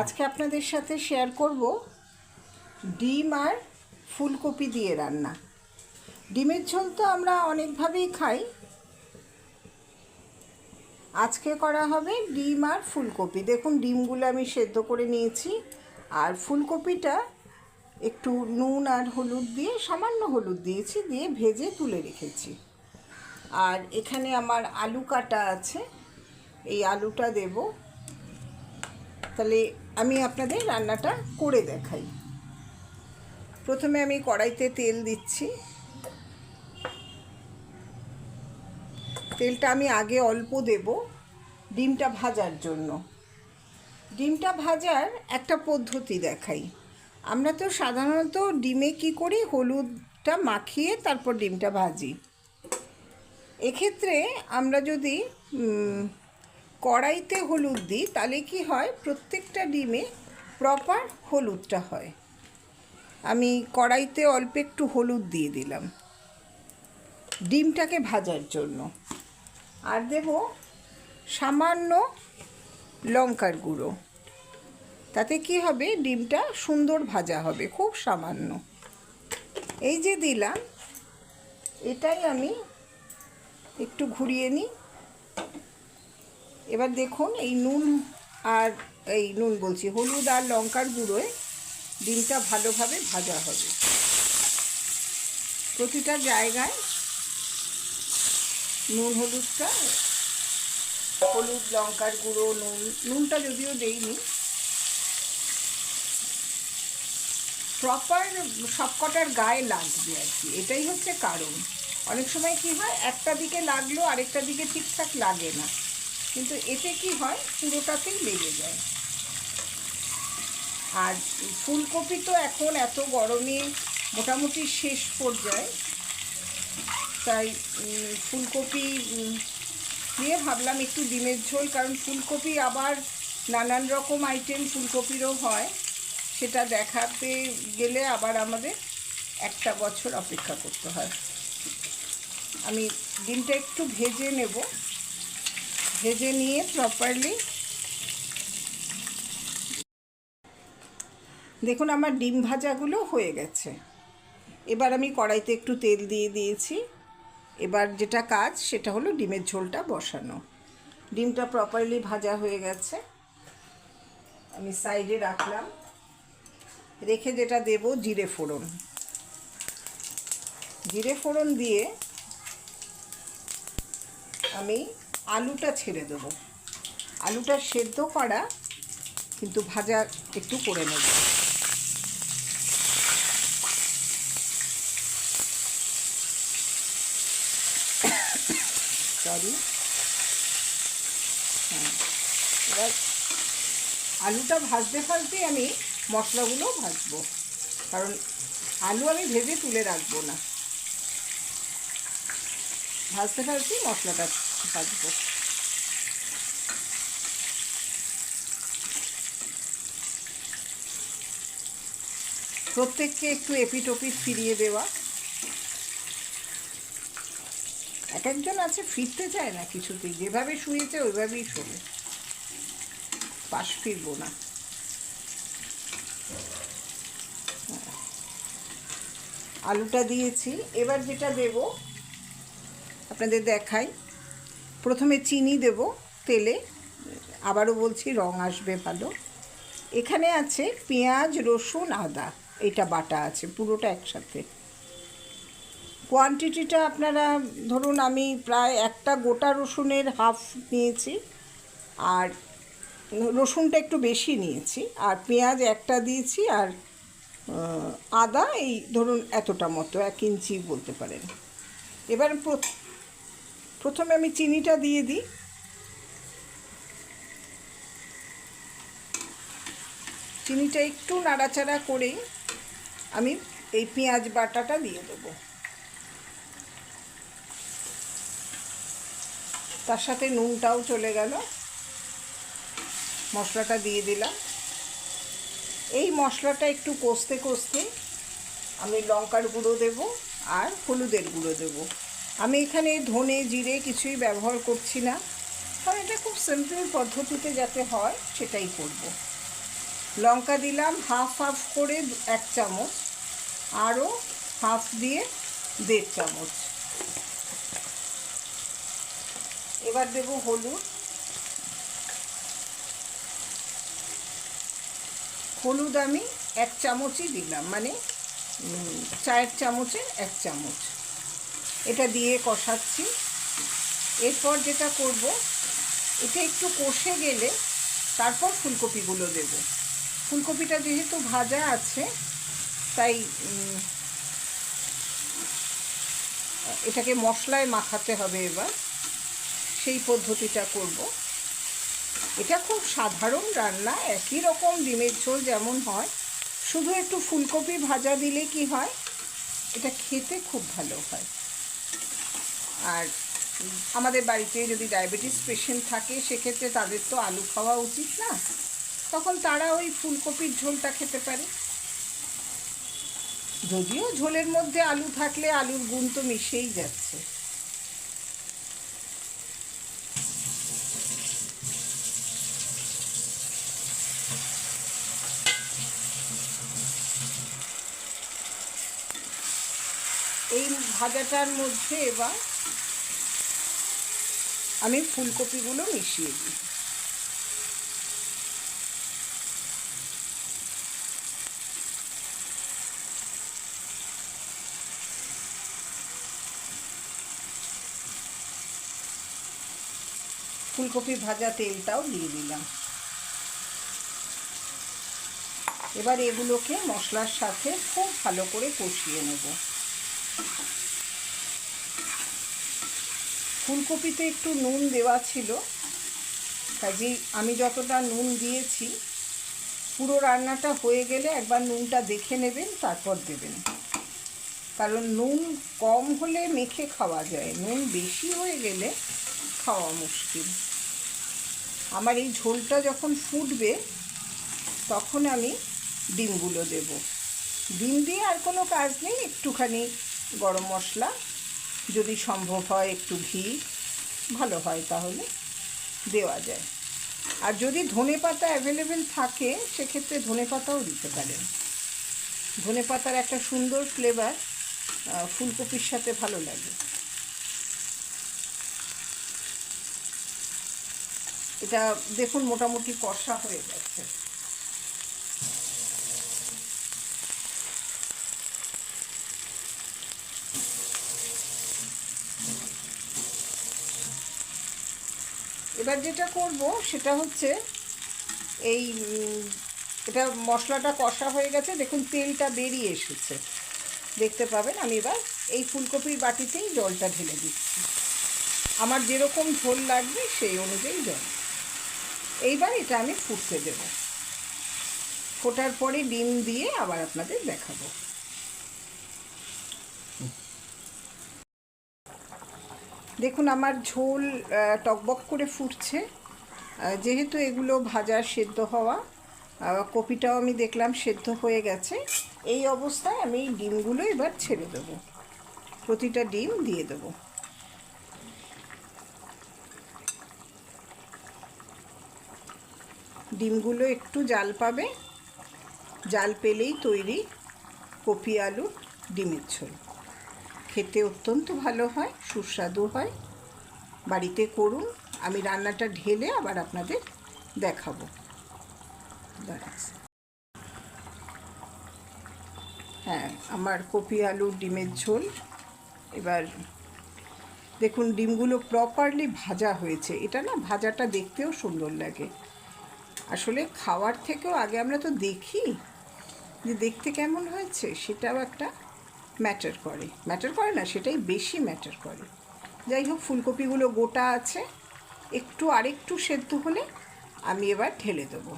আজকে আপনাদের সাথে শেয়ার করব ডিম আর ফুলকপি দিয়ে রান্না। ডিমের ঝোল তো আমরা অনেকভাবেই খাই। আজকে করা হবে ডিম আর ফুলকপি। দেখুন, ডিমগুলো আমি সেদ্ধ করে নিয়েছি। আর ফুলকপিটা একটু নুন আর হলুদ দিয়ে, সামান্য হলুদ দিয়েছি, দিয়ে ভেজে তুলে রেখেছি। আর এখানে আমার আলু কাটা আছে। এই আলুটা দেব। তাহলে আমি আপনাদের রান্নাটা করে দেখাই। প্রথমে আমি কড়াইতে তেল দিচ্ছি। তেলটা আমি আগে অল্প দেব ডিমটা ভাজার জন্য। ডিমটা ভাজার একটা পদ্ধতি দেখাই। আমরা তো সাধারণত ডিমে কি করি? হলুদটা মাখিয়ে তারপর ডিমটা ভাজি। এক্ষেত্রে আমরা যদি কড়াইতে হলুদ দিই, তাহলে কি হয়? প্রত্যেকটা ডিমে প্রপার হলুদটা হয়। আমি কড়াইতে অল্প একটু হলুদ দিয়ে দিলাম। ডিমটাকে ভাজার জন্য। আর দেব সামান্য লঙ্কার গুঁড়ো। তাতে কি হবে? ডিমটা সুন্দর ভাজা হবে, খুব সামান্য। এই যে দিলাম, এটাই আমি একটু ঘুরিয়ে নিই। এবার দেখুন এই নুন আর এই নুন বলছি, হলুদ আর লঙ্কার গুঁড়োয় ডিমটা ভালোভাবে ভাজা হবে। প্রতিটা জায়গায় নুন, হলুদটা, হলুদ, লঙ্কার গুঁড়ো, নুন, নুনটা যদিও দেইনি। প্রপার সবকটার গায়ে লাগবে আর কি, এটাই হচ্ছে কারণ। অনেক সময় কি হয়, একটা দিকে লাগল, আরেকটা দিকে ঠিকঠাক লাগে না। কিন্তু এতে কি হয়, পুরোটাতেই লেগে যায়। আর ফুলকপি তো এখন এত গরমে মোটামুটি শেষ পর্যায়ে। তাই ফুলকপি নিয়ে ভাবলাম একটু ডিমের ঝোল, কারণ ফুলকপি আবার নানান রকম আইটেম ফুলকপিরও হয়। সেটা দেখাতে গেলে আবার আমাদের একটা বছর অপেক্ষা করতে হয়। আমি ডিমটা একটু ভেজে নেব। ভেজে নিয়ে প্রপারলি দেখুন, আমার ডিম ভাজাগুলো হয়ে গেছে। এবার আমি কড়াইতে একটু তেল দিয়ে দিয়েছি। এবার যেটা কাজ, সেটা হলো ডিমের ঝোলটা বসানো। ডিমটা প্রপারলি ভাজা হয়ে গেছে। আমি সাইডে রাখলাম। রেখে যেটা দেব, জিরে ফোড়ন। জিরে ফোড়ন দিয়ে আমি আলুটা ছেড়ে দেব। আলুটা সেদ্ধ করা, কিন্তু ভাজা একটু করে নেব। সরি হ্যাঁ এবার আলুটা ভাজতে ভাজতেই আমি মশলাগুলো ভাজবো। কারণ আলু আমি ভেজে তুলে রাখব না। ভাজতে ভাজতেই মশলাটা ভাজবো প্রত্যেককে একটু এপিট ওপিট ফিরিয়ে দেওয়া। এক একজন আছে, ফিরতে চায় না কিছুতেই। যেভাবে শুয়েছে, ওইভাবেই শোবে। পাশ ফিরবো না। আলুটা দিয়েছি। এবার যেটা দেব, আপনাদের দেখাই। প্রথমে চিনি দেব তেলে, আবারও বলছি রং আসবে ভালো। এখানে আছে পেঁয়াজ, রসুন, আদা, এটা বাটা আছে, পুরোটা একসাথে। কোয়ান্টিটিটা আপনারা, ধরুন আমি প্রায় একটা গোটা রসুনের হাফ নিয়েছি, আর রসুনটা একটু বেশি নিয়েছি, আর পেঁয়াজ একটা দিয়েছি, আর আদা এই ধরুন এতটা মতো, এক ইঞ্চি বলতে পারেন। এবার প্রথমে আমি চিনিটা দিয়ে দিই। চিনিটা একটু নাড়াচাড়া করেই আমি এই পেঁয়াজ বাটাটা দিয়ে দেবো। তার সাথে নুনটাও চলে গেল। মশলাটা দিয়ে দিলাম। এই মশলাটা একটু কষতে কষতে আমি লঙ্কার গুঁড়ো দেব আর হলুদের গুঁড়ো দেব। আমি এখানে ধনে, জিরে কিছুই ব্যবহার করছি না। কারণ এটা খুব সিম্পল পদ্ধতিতে যাতে হয়, সেটাই করব। লঙ্কা দিলাম হাফ হাফ করে এক চামচ, আরও হাফ দিয়ে দেড় চামচ। এবার দেব হলুদ। হলুদ আমি এক চামচই দিলাম মানে চায়ের চামচের এক চামচ। এটা দিয়ে কষাচ্ছি। এরপর যেটা করব, এটা একটু কষে গেলে তারপর ফুলকপিগুলো দেব। ফুলকপিটা যেহেতু ভাজা আছে, তাই এটাকে মশলায় মাখাতে হবে এবার। সেই পদ্ধতিটা করব। এটা খুব সাধারণ রান্না, একই রকম ডিমের ঝোল যেমন হয়। শুধু একটু ফুলকপি ভাজা দিলে কি হয়? এটা খেতে খুব ভালো হয়। আর আমাদের বাড়িতে যদি ডায়াবেটিস পেশেন্ট থাকে, সেক্ষেত্রে তাদের তো আলু খাওয়া উচিত না। তখন তারা ওই ফুলকপির ঝোলটা খেতে পারে। যদিও ঝোলের মধ্যে আলু থাকলে আলুর গুণ তো মিশেই যাচ্ছে এই ভাজাটার মধ্যে এবার আমি ফুলকপিগুলো মিশিয়ে দিই। ফুলকপি ভাজা তেলটাও দিয়ে দিলাম। এবার এগুলোকে মশলার সাথে খুব ভালো করে কষিয়ে নেব। ফুলকপিতে একটু নুন দেওয়া ছিল। কাজেই আমি যতটা নুন দিয়েছি, পুরো রান্নাটা হয়ে গেলে একবার নুনটা দেখে নেবেন, তারপর দেবেন। কারণ নুন কম হলে মেখে খাওয়া যায়, নুন বেশি হয়ে গেলে খাওয়া মুশকিল। আমার এই ঝোলটা যখন ফুটবে, তখন আমি ডিমগুলো দেব। ডিম দিয়ে আর কোনো কাজ নেই, একটুখানি গরম মশলা যদি সম্ভব হয় একটু ঘি, ভালো হয় তাহলে দেওয়া যায়। আর যদি ধনে পাতা অ্যাভেলেবেল থাকে, সেক্ষেত্রে ধনে পাতাও দিতে পারেন। ধনে পাতার একটা সুন্দর ফ্লেভার ফুলকপির সাথে ভালো লাগে। এটা দেখুন, মোটামুটি কষা হয়ে গেছে। এবার যেটা করব সেটা হচ্ছে এই এটা মশলাটা কষা হয়ে গেছে। দেখুন, তেলটা বেরিয়ে এসেছে। দেখতে পাবেন, আমি এবার এই ফুলকপির বাটিতেই জলটা ঢেলে দিচ্ছি। আমার যেরকম ঝোল লাগবে সেই অনুযায়ী জল। এইবার এটা আমি ফুটতে দেব। ফোটার পরে ডিম দিয়ে আবার আপনাদের দেখাবো। দেখুন, আমার ঝোল টকবক করে ফুটছে। যেহেতু এগুলো ভাজা সেদ্ধ হওয়া কপিটাও আমি দেখলাম সেদ্ধ হয়ে গেছে। এই অবস্থায় আমি ডিমগুলো এবার ছেড়ে দেবো। প্রতিটা ডিম দিয়ে দেবো। ডিমগুলো একটু জাল পাবে। জাল পেলেই তৈরি কপি আলু, ডিমের ঝোল। খেতে অত্যন্ত ভালো হয়, সুস্বাদু হয়। বাড়িতে করুন, আমি রান্নাটা ঢেলে আবার আপনাদের দেখাবো। হ্যাঁ আমার কপি আলু ডিমের ঝোল। এবার দেখুন, ডিমগুলো প্রপারলি ভাজা হয়েছে। এটা না, ভাজাটা দেখতেও সুন্দর লাগে। আসলে খাওয়ার থেকেও আগে আমরা তো দেখি যে দেখতে কেমন হয়েছে, সেটাও একটা ম্যাটার করে। ম্যাটার করে না, সেটাই বেশি ম্যাটার করে। যাই হোক, ফুলকপিগুলো গোটা আছে। একটু আরেকটু সেদ্ধ হলে আমি এবার ঢেলে দেবো।